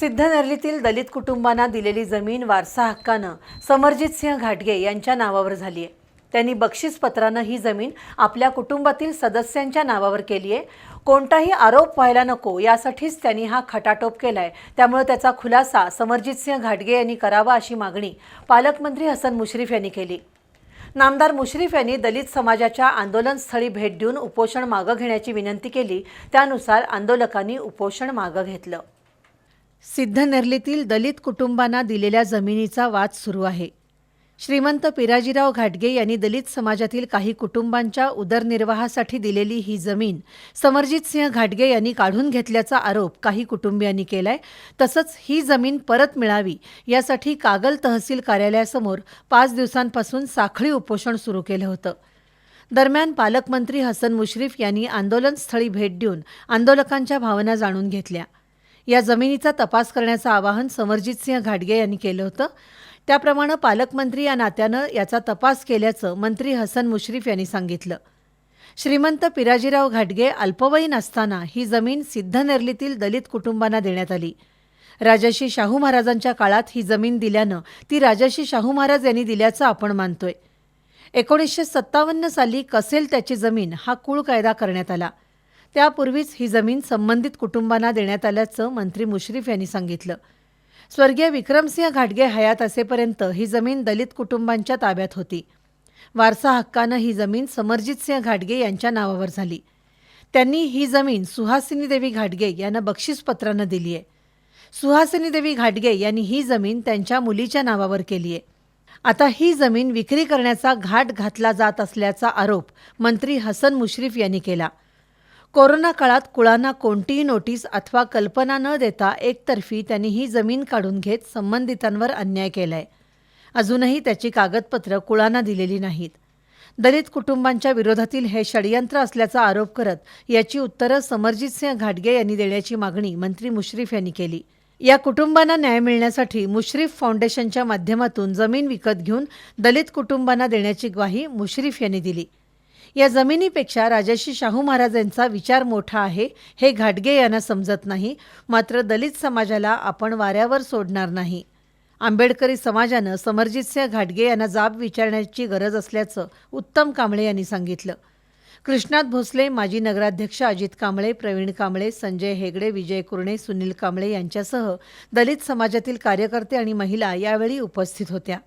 सिद्धनेरलीतील दलित कुटुंबांना दिलेली जमीन वारसा हक्कानं समरजित सिंह घाटगे यांच्या नावावर झाली आहे. त्यांनी बक्षीसपत्रानं ही जमीन आपल्या कुटुंबातील सदस्यांच्या नावावर केली आहे. कोणताही आरोप व्हायला नको यासाठीच त्यांनी हा खटाटोप केलाय. त्यामुळे त्याचा खुलासा समरजित सिंह घाटगे यांनी करावा अशी मागणी पालकमंत्री हसन मुश्रीफ यांनी केली. नामदार मुश्रीफ यांनी दलित समाजाच्या आंदोलनस्थळी भेट देऊन उपोषण मागं घेण्याची विनंती केली. त्यानुसार आंदोलकांनी उपोषण मागं घेतलं. सिद्धनेरलीतील दलित कुटुंबांना दिलेल्या जमिनीचा वाद सुरू आहे. श्रीमंत पिराजीराव घाटगे यांनी दलित समाजातील काही कुटुंबांच्या उदरनिर्वाहासाठी दिलेली ही जमीन समरजित सिंह घाटगे यांनी काढून घेतल्याचा आरोप काही कुटुंबियांनी केलाय. तसंच ही जमीन परत मिळावी यासाठी कागल तहसील कार्यालयासमोर पाच दिवसांपासून साखळी उपोषण सुरू केलं होतं. दरम्यान पालकमंत्री हसन मुश्रीफ यांनी आंदोलनस्थळी भेट देऊन आंदोलकांच्या भावना जाणून घेतल्या. या जमिनीचा तपास करण्याचं आवाहन समरजित सिंह घाटगे यांनी केलं होतं. त्याप्रमाणे पालकमंत्री या नात्यानं याचा तपास केल्याचं मंत्री हसन मुश्रीफ यांनी सांगितलं. श्रीमंत पिराजीराव घाटगे अल्पवयीन असताना ही जमीन सिद्धनेरलीतील दलित कुटुंबांना देण्यात आली. राजर्षी शाहू महाराजांच्या काळात ही जमीन दिल्यानं ती राजर्षी शाहू महाराज यांनी दिल्याचं आपण मानतोय. एकोणीसशे सत्तावन्न साली कसेल त्याची जमीन हा कुळ कायदा करण्यात आला. त्यापूर्वीच ही जमीन संबंधित कुटुंबांना देण्यात आल्याचं मंत्री मुश्रीफ यांनी सांगितलं. स्वर्गीय विक्रमसिंह घाटगे हयात असेपर्यंत ही जमीन दलित कुटुंबांच्या ताब्यात होती. वारसा हक्कानं ही जमीन समरजित सिंह घाटगे यांच्या नावावर झाली. त्यांनी ही जमीन सुहासिनी देवी घाटगे यांना बक्षीसपत्रानं दिली आहे. सुहासिनी देवी घाटगे यांनी ही जमीन त्यांच्या मुलीच्या नावावर केली आहे. आता ही जमीन विक्री करण्याचा घाट घातला जात असल्याचा आरोप मंत्री हसन मुश्रीफ यांनी केला. कोरोना काळात कुळांना कोणतीही नोटीस अथवा कल्पना न देता एकतर्फी त्यांनी ही जमीन काढून घेत संबंधितांवर अन्याय केलाय. अजूनही त्याची कागदपत्रं कुळांना दिलेली नाहीत. दलित कुटुंबांच्या विरोधातील हे षडयंत्र असल्याचा आरोप करत याची उत्तरं समरजित सिंह घाटगे यांनी देण्याची मागणी मंत्री मुश्रीफ यांनी केली. या कुटुंबांना न्याय मिळण्यासाठी मुश्रीफ फाउंडेशनच्या माध्यमातून जमीन विकत घेऊन दलित कुटुंबांना देण्याची ग्वाही मुश्रीफ यांनी दिली. या जमिनीपेक्षा राजर्षी शाहू महाराजांचा विचार मोठा आहे हे घाटगे यांना समजत नाही. मात्र दलित समाजाला आपण वाऱ्यावर सोडणार नाही. आंबेडकरी समाजानं समरजितसिंह घाटगे यांना जाब विचारण्याची गरज असल्याचं उत्तम कांबळे यांनी सांगितलं. कृष्णात भोसले माजी नगराध्यक्ष अजित कांबळे प्रवीण कांबळे संजय हेगडे विजय कुरणे सुनील कांबळे यांच्यासह दलित समाजातील कार्यकर्ते आणि महिला यावेळी उपस्थित होत्या.